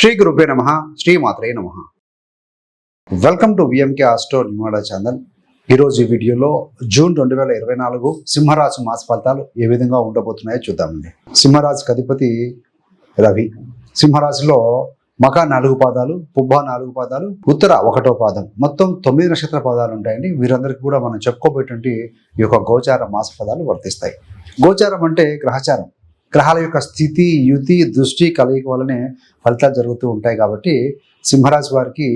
శ్రీ గురుపే నమ శ్రీమాత్రే నమ. వెల్కమ్ టు విఎంకే ఆస్టోర్ నిమాడా ఛానల్ ఈరోజు ఈ వీడియోలో జూన్ రెండు వేల ఇరవై నాలుగు సింహరాశి మాస ఫలితాలు ఏ విధంగా ఉండబోతున్నాయో చూద్దామండి సింహరాశికి అధిపతి రవి. సింహరాశిలో మక నాలుగు పాదాలు పుబ్బ నాలుగు పాదాలు ఉత్తర ఒకటో పాదం. మొత్తం తొమ్మిది నక్షత్ర పాదాలు ఉంటాయండి. వీరందరికీ కూడా మనం చెప్పుకోబోయేటువంటి ఈ యొక్క గోచార మాస ఫలాలు వర్తిస్తాయి. గోచారం అంటే గ్రహచారం. గ్రహాల యొక్క స్థితి యుతి దృష్టి కలయిక వల్లనే ఫలితాలు జరుగుతూ ఉంటాయి కాబట్టి సింహరాశి వారికి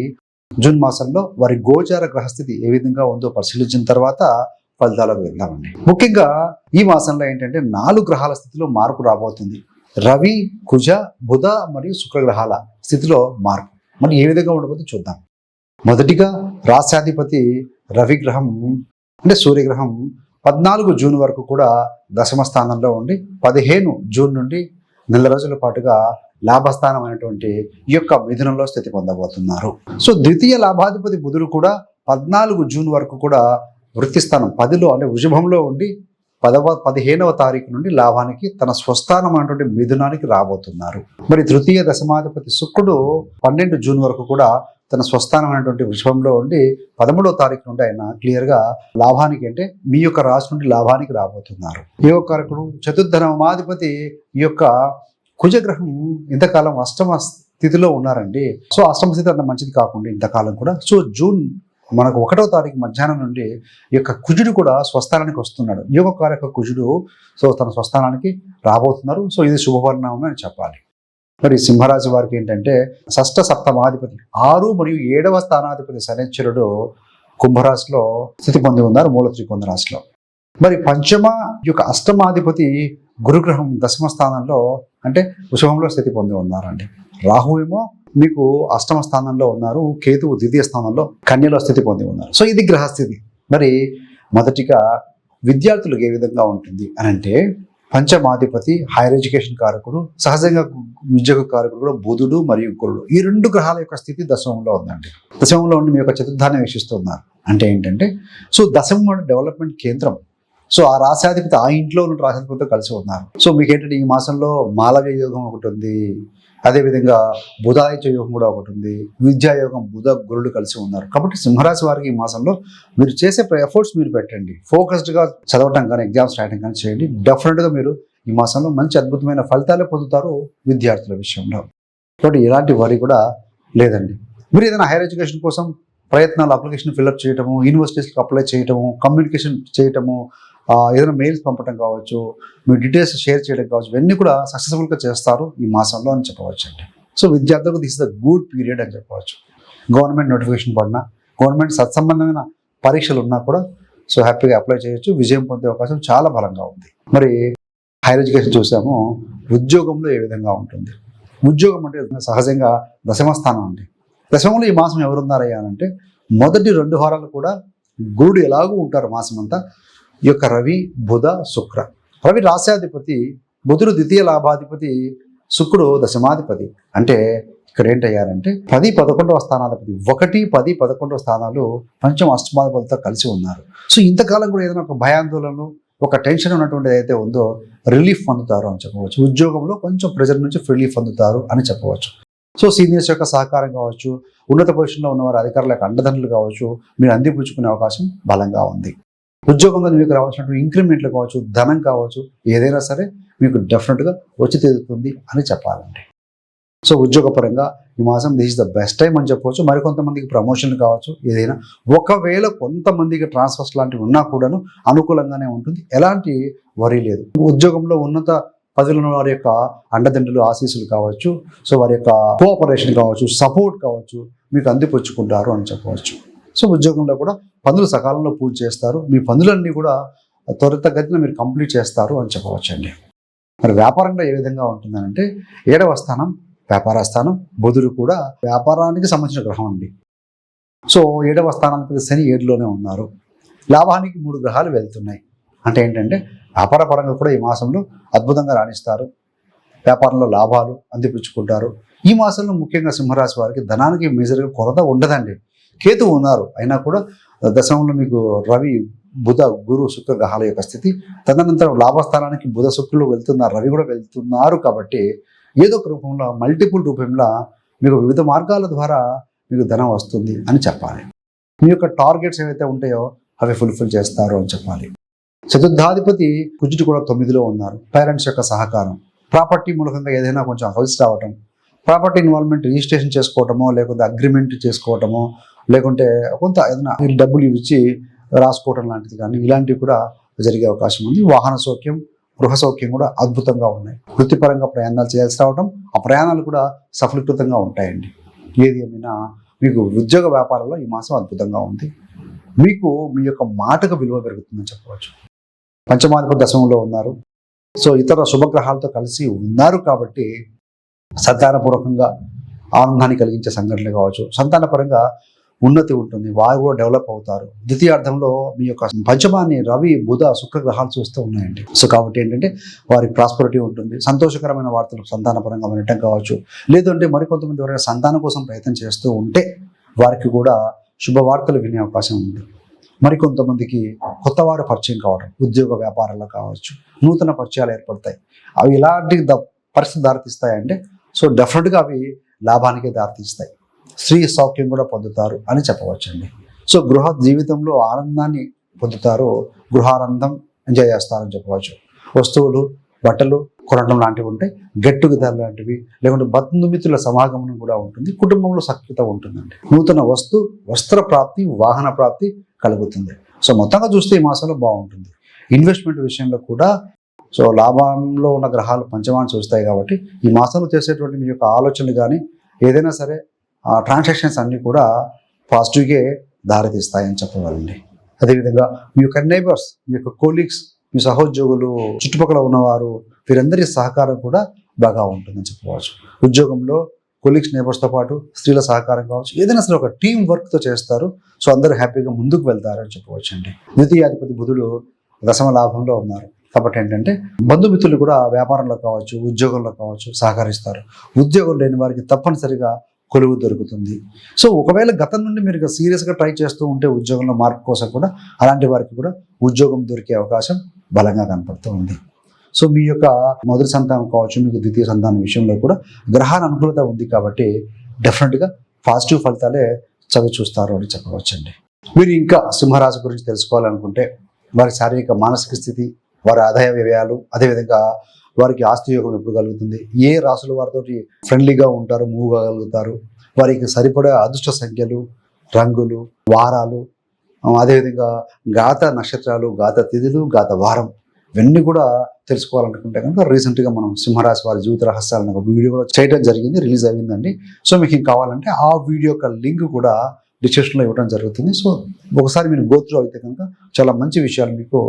జూన్ మాసంలో వారి గోచార గ్రహస్థితి ఏ విధంగా ఉందో పరిశీలించిన తర్వాత ఫలితాలకు వెళ్దామండి. ముఖ్యంగా ఈ మాసంలో ఏంటంటే నాలుగు గ్రహాల స్థితిలో మార్పు రాబోతుంది. రవి కుజ బుధ మరియు శుక్ర గ్రహాల స్థితిలో మార్పు. మరి ఏ విధంగా ఉండబోతుందో చూద్దాం. మొదటిగా రాశాధిపతి రవి గ్రహం అంటే సూర్యగ్రహం పద్నాలుగు జూన్ వరకు కూడా దశమ స్థానంలో ఉండి పదిహేను జూన్ నుండి నెల రోజుల పాటుగా లాభస్థానం అయినటువంటి ఈ యొక్క మిథునంలో స్థితి పొందబోతున్నారు. సో ద్వితీయ లాభాధిపతి బుధుడు కూడా పద్నాలుగు జూన్ వరకు కూడా వృత్తి స్థానం పదిలో అంటే ఉజభంలో ఉండి పదవ పదిహేనవ తారీఖు నుండి లాభానికి తన స్వస్థానం అనేటువంటి మిథునానికి రాబోతున్నారు. మరి తృతీయ దశమాధిపతి శుక్రుడు పన్నెండు జూన్ వరకు కూడా తన స్వస్థానం అనేటువంటి వృషభంలో ఉండి పదమూడవ తారీఖు నుండి ఆయన క్లియర్గా లాభానికి అంటే మీ యొక్క రాశి నుండి లాభానికి రాబోతున్నారు. యోగకారకుడు చతుర్ధనమాధిపతి ఈ యొక్క కుజగ్రహం ఇంతకాలం అష్టమ స్థితిలో ఉన్నారండి. సో అష్టమ స్థితి అంత మంచిది కాకుండా ఇంతకాలం కూడా. సో జూన్ మనకు ఒకటో తారీఖు మధ్యాహ్నం నుండి ఈ యొక్క కుజుడు కూడా స్వస్థానానికి వస్తున్నాడు. యోగకారక కుజుడు సో తన స్వస్థానానికి రాబోతున్నారు. సో ఇది శుభవర్ణం అని చెప్పాలి. మరి సింహరాశి వారికి ఏంటంటే షష్ఠ సప్తమాధిపతి ఆరు మరియు ఏడవ స్థానాధిపతి శనిశ్వరుడు కుంభరాశిలో స్థితి పొంది ఉన్నారు మూల త్రికొంద రాశిలో. మరి పంచమ యొక్క అష్టమాధిపతి గురుగ్రహం దశమ స్థానంలో అంటే వృషభంలో స్థితి పొంది ఉన్నారండి. రాహు ఏమో మీకు అష్టమ స్థానంలో ఉన్నారు కేతువు ద్వితీయ స్థానంలో కన్యలో స్థితి పొంది ఉన్నారు. సో ఇది గ్రహస్థితి. మరి మొదటిగా విద్యార్థులకు ఏ విధంగా ఉంటుంది అని అంటే పంచమాధిపతి హైయర్ ఎడ్యుకేషన్ కారకుడు సహజంగా ఉద్యోగ కారకుడు కూడా బుధుడు మరియు గురుడు. ఈ రెండు గ్రహాల యొక్క స్థితి దశమంలో ఉందండి. దశమంలో ఉండి మీ యొక్క చతుర్థాన్ని వీక్షిస్తున్నారు. అంటే ఏంటంటే సో దశమం డెవలప్మెంట్ కేంద్రం. సో ఆ రాశాధిపతి ఆ ఇంట్లో ఉన్న రాశాధిపతితో కలిసి ఉన్నారు. సో మీకు ఏంటంటే ఈ మాసంలో మాలవ్య యోగం ఒకటి ఉంది. అదేవిధంగా బుధాయుచ యోగం కూడా ఒకటి ఉంది. విద్యాయోగం బుధ గురుడు కలిసి ఉన్నారు. కాబట్టి సింహరాశి వారికి ఈ మాసంలో మీరు చేసే ఎఫర్ట్స్ మీరు పెట్టండి. ఫోకస్డ్గా చదవటం కానీ ఎగ్జామ్స్ రాయడం కానీ చేయండి. డెఫినెట్గా మీరు ఈ మాసంలో మంచి అద్భుతమైన ఫలితాలు పొందుతారు విద్యార్థుల విషయంలో. కాబట్టి ఎలాంటి వరి కూడా లేదండి. మీరు ఏదైనా హైయర్ ఎడ్యుకేషన్ కోసం ప్రయత్నాలు అప్లికేషన్ ఫిల్అప్ చేయటము యూనివర్సిటీస్కి అప్లై చేయటము కమ్యూనికేషన్ చేయటము ఏదైనా మెయిల్స్ పంపడం కావచ్చు మీ డీటెయిల్స్ షేర్ చేయడం కావచ్చు ఇవన్నీ కూడా సక్సెస్ఫుల్గా చేస్తారు ఈ మాసంలో అని చెప్పవచ్చు అండి సో విద్యార్థులకు దిస్ ద గుడ్ పీరియడ్ అని చెప్పవచ్చు. గవర్నమెంట్ నోటిఫికేషన్ పడినా గవర్నమెంట్ సత్సంబంధమైన పరీక్షలు ఉన్నా కూడా సో హ్యాపీగా అప్లై చేయొచ్చు విజయం పొందే అవకాశం చాలా బలంగా ఉంది. మరి హైయర్ ఎడ్యుకేషన్ చూసాము ఉద్యోగంలో ఏ విధంగా ఉంటుంది? ఉద్యోగం అంటే సహజంగా దశమ స్థానం అండి. దశమంలో ఈ మాసం ఎవరున్నారయ్యా అంటే మొదటి రెండు వారాలు కూడా గురుడు ఎలాగూ ఉంటారు మాసం అంతా ఈ యొక్క రవి బుధ శుక్ర. రవి రాశాధిపతి బుధుడు ద్వితీయ లాభాధిపతి శుక్రుడు దశమాధిపతి. అంటే ఇక్కడ ఏంటయ్యారంటే పది పదకొండవ స్థానాధిపతి. ఒకటి పది పదకొండవ స్థానాలు పంచమ అష్టమాధిపతితో కలిసి ఉన్నారు. సో ఇంతకాలం కూడా ఏదైనా ఒక భయాందోళనలు ఒక టెన్షన్ ఉన్నటువంటి ఏదైతే ఉందో రిలీఫ్ పొందుతారు అని చెప్పవచ్చు. ఉద్యోగంలో కొంచెం ప్రెజర్ నుంచి రిలీఫ్ పొందుతారు అని చెప్పవచ్చు. సో సీనియర్స్ యొక్క సహకారం కావచ్చు ఉన్నత పొజిషన్లో ఉన్నవారు అధికారుల యొక్క అండదండలు కావచ్చు మీరు అందిపుచ్చుకునే అవకాశం బలంగా ఉంది. ఉద్యోగంలో మీకు రావాల్సినటువంటి ఇంక్రిమెంట్లు కావచ్చు ధనం కావచ్చు ఏదైనా సరే మీకు డెఫినెట్గా వచ్చి తీరుతుంది అని చెప్పాలండి. సో ఉద్యోగపరంగా ఈ మాసం this is the best time అని చెప్పవచ్చు మరికొంతమందికి ప్రమోషన్లు కావచ్చు ఏదైనా. ఒకవేళ కొంతమందికి ట్రాన్స్ఫర్స్ లాంటివి ఉన్నా కూడాను అనుకూలంగానే ఉంటుంది. ఎలాంటి వరి లేదు. ఉద్యోగంలో ఉన్నత పదవిలో వారి యొక్క అండదండలు ఆశీస్సులు కావచ్చు సో వారి యొక్క కోఆపరేషన్ కావచ్చు సపోర్ట్ కావచ్చు మీకు అందిపుచ్చుకుంటారు అని చెప్పవచ్చు సో ఉద్యోగంలో కూడా పనులు సకాలంలో పూర్తి చేస్తారు. మీ పనులన్నీ కూడా త్వరితగతిన మీరు కంప్లీట్ చేస్తారు అని చెప్పవచ్చండి. మరి వ్యాపారంలో ఏ విధంగా ఉంటుందంటే ఏడవ స్థానం వ్యాపార స్థానం బుధుడు కూడా వ్యాపారానికి సంబంధించిన గ్రహం అండి. సో ఏడవ స్థానానికి శని ఏడులోనే ఉన్నారు. లాభానికి మూడు గ్రహాలు వెళ్తున్నాయి. అంటే ఏంటంటే వ్యాపార పరంగా కూడా ఈ మాసంలో అద్భుతంగా రాణిస్తారు. వ్యాపారంలో లాభాలు అందిపుచ్చుకుంటారు. ఈ మాసంలో ముఖ్యంగా సింహరాశి వారికి ధనానికి మేజర్గా కొరత ఉండదండి. కేతు ఉన్నారు. అయినా కూడా దశమంలో మీకు రవి బుధ గురు శుక్ర గ్రహాల యొక్క స్థితి. తదనంతరం లాభస్థానానికి బుధ శుక్రులు వెళ్తున్నారు. రవి కూడా వెళ్తున్నారు కాబట్టి ఏదో ఒక రూపంలో మల్టిపుల్ రూపంలో మీకు వివిధ మార్గాల ద్వారా మీకు ధనం వస్తుంది అని చెప్పాలి. మీ యొక్క టార్గెట్స్ ఏవైతే ఉంటాయో అవి ఫుల్ఫిల్ చేస్తారు అని చెప్పాలి. చతుర్థాధిపతి కుజుడు కూడా తొమ్మిదిలో ఉన్నారు. పేరెంట్స్ యొక్క సహకారం. ప్రాపర్టీ మూలకంగా ఏదైనా కొంచెం కలిసి రావటం ప్రాపర్టీ ఇన్వాల్వ్మెంట్ రిజిస్ట్రేషన్ చేసుకోవటమో లేకపోతే అగ్రిమెంట్ చేసుకోవటమో లేకుంటే కొంత ఏదైనా మీరు డబ్బులు ఇచ్చి రాసుకోవటం లాంటిది కానీ ఇలాంటివి కూడా జరిగే అవకాశం ఉంది. వాహన సౌఖ్యం గృహ సౌఖ్యం కూడా అద్భుతంగా ఉన్నాయి. వృత్తిపరంగా ప్రయాణాలు చేయాల్సి రావటం ఆ ప్రయాణాలు కూడా సఫలీకృతంగా ఉంటాయండి. ఏది ఏమైనా మీకు ఉద్యోగ వ్యాపారంలో ఈ మాసం అద్భుతంగా ఉంది. మీకు మీ యొక్క మాటకు విలువ పెరుగుతుందని చెప్పవచ్చు. పంచమాధిపతి దశమంలో ఉన్నారు. సో ఇతర శుభగ్రహాలతో కలిసి ఉన్నారు కాబట్టి సంతానపూర్వకంగా ఆనందాన్ని కలిగించే సంఘటనలు కావచ్చు. సంతానపరంగా ఉన్నతి ఉంటుంది. వారు కూడా డెవలప్ అవుతారు. ద్వితీయార్థంలో మీ యొక్క పంచమాన్ని రవి బుధ శుక్ర గ్రహాలు చూస్తూ ఉన్నాయండి. సో కాబట్టి ఏంటంటే వారికి ప్రాస్పరిటీ ఉంటుంది. సంతోషకరమైన వార్తలు సంతానపరంగా వినటం కావచ్చు. లేదంటే మరికొంతమంది ఎవరైనా సంతానం కోసం ప్రయత్నం చేస్తూ ఉంటే వారికి కూడా శుభవార్తలు వినే అవకాశం ఉంది. మరికొంతమందికి కొత్త వారు పరిచయం కావడం ఉద్యోగ వ్యాపారాల్లో కావచ్చు నూతన పరిచయాలు ఏర్పడతాయి. అవి ఎలాంటి ద పరిస్థితి దారితీస్తాయంటే సో డెఫినెట్గా అవి లాభానికి దారితీస్తాయి. స్త్రీ సౌఖ్యం కూడా పొందుతారు అని చెప్పవచ్చండి. సో గృహ జీవితంలో ఆనందాన్ని పొందుతారు గృహానందం ఎంజాయ్ చేస్తారని చెప్పవచ్చు. వస్తువులు బట్టలు కొనడం లాంటివి ఉంటాయి గట్టు టుగెదర్ లాంటివి లేకుంటే బంధుమిత్రుల సమాగమనం కూడా ఉంటుంది కుటుంబంలో సఖ్యత ఉంటుందండి. నూతన వస్తు వస్త్ర ప్రాప్తి వాహన ప్రాప్తి కలుగుతుంది. సో మొత్తంగా చూస్తే ఈ మాసంలో బాగుంటుంది. ఇన్వెస్ట్మెంట్ విషయంలో కూడా సో లాభంలో ఉన్న గ్రహాలు పంచమాన్ని చూస్తాయి కాబట్టి ఈ మాసంలో చేసేటువంటి మీ యొక్క ఆలోచనలు కానీ ఏదైనా సరే ట్రాన్సాక్షన్స్ అన్నీ కూడా పాజిటివ్గా దారితీస్తాయని చెప్పగలండి. అదేవిధంగా మీ యొక్క నైబర్స్ మీ యొక్క కోలీగ్స్ మీ సహోద్యోగులు చుట్టుపక్కల ఉన్నవారు వీరందరి సహకారం కూడా బాగా ఉంటుందని చెప్పవచ్చు. ఉద్యోగంలో కొలీగ్స్ నేబర్స్తో పాటు స్త్రీల సహకారం కావచ్చు ఏదైనా సరే ఒక టీం వర్క్తో చేస్తారు. సో అందరూ హ్యాపీగా ముందుకు వెళ్తారని చెప్పవచ్చండి. చెప్పవచ్చు అండి ద్వితీయాధిపతి బుధుడు దశమ లాభంలో ఉన్నారు. కాబట్టి ఏంటంటే బంధుమిత్రులు కూడా వ్యాపారంలో కావచ్చు ఉద్యోగంలో కావచ్చు సహకరిస్తారు. ఉద్యోగం లేని వారికి తప్పనిసరిగా కొలువు దొరుకుతుంది. సో ఒకవేళ గతం నుండి మీరు సీరియస్గా ట్రై చేస్తూ ఉంటే ఉద్యోగంలో మార్పు కోసం కూడా అలాంటి వారికి కూడా ఉద్యోగం దొరికే అవకాశం బలంగా కనపడుతూ ఉంది. సో మీ యొక్క మొదటి సంతానం కావచ్చు మీకు ద్వితీయ సంతానం విషయంలో కూడా గ్రహాల అనుకూలత ఉంది కాబట్టి డెఫినెట్గా పాజిటివ్ ఫలితాలే చవి చూస్తారు అని చెప్పవచ్చండి. మీరు ఇంకా సింహరాశి గురించి తెలుసుకోవాలనుకుంటే వారి శారీరక మానసిక స్థితి వారి ఆదాయ వ్యయాలు అదేవిధంగా వారికి ఆస్తి యోగం ఎప్పుడు కలుగుతుంది? ఏ రాసుల వారితోటి ఫ్రెండ్లీగా ఉంటారు మూవ్ కాగలుగుతారు వారికి సరిపడే అదృష్ట సంఖ్యలు రంగులు వారాలు అదేవిధంగా గాత నక్షత్రాలు గాత తిథులు గాత వారం ఇవన్నీ కూడా తెలుసుకోవాలనుకుంటే కనుక రీసెంట్గా మనం సింహరాశి వారి జీవిత రహస్యాలను ఒక వీడియో కూడా చేయడం జరిగింది రిలీజ్ అయిందండి. సో మీకు కావాలంటే ఆ వీడియో యొక్క లింక్ కూడా డిస్క్రిప్షన్లో ఇవ్వడం జరుగుతుంది. సో ఒకసారి మీరు గోత్రు అయితే కనుక చాలా మంచి విషయాలు మీకు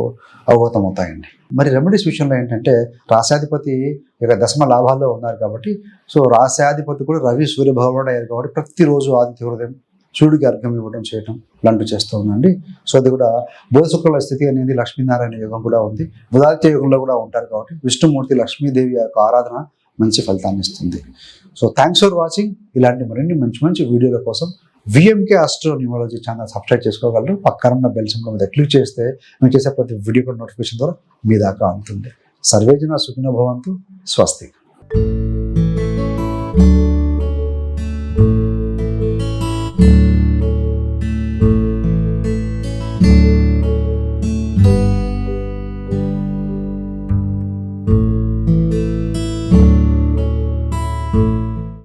అవగతం అవుతాయండి. మరి రెమెడీస్ విషయంలో ఏంటంటే రాశాధిపతి ఇక దశమ లాభాల్లో ఉన్నారు కాబట్టి సో రాశాధిపతి కూడా రవి సూర్యభావంలో అయ్యారు కాబట్టి ప్రతిరోజు ఆదిత్య హృదయం సూర్యుడికి అర్ఘం ఇవ్వడం చేయటం లాంటివి చేస్తూ ఉందండి. సో అది కూడా బుధశుక్రుల స్థితి అనేది లక్ష్మీనారాయణ యోగం కూడా ఉంది. బుధాదిత్య యోగంలో కూడా ఉంటారు కాబట్టి విష్ణుమూర్తి లక్ష్మీదేవి యొక్క ఆరాధన మంచి ఫలితాన్ని ఇస్తుంది. సో థ్యాంక్స్ ఫర్ వాచింగ్ ఇలాంటి మరిన్ని మంచి మంచి వీడియోల కోసం VMK astro numerology channel subscribe చేసుకోగలరు. పక్కన ఉన్న బెల్ సింబల్ మీద క్లిక్ చేస్తే మేము చేసే ప్రతి వీడియో కూడా నోటిఫికేషన్ ద్వారా మీ దాకా అందుతుంది. సర్వేజన సుఖినభవంతు స్వస్తి.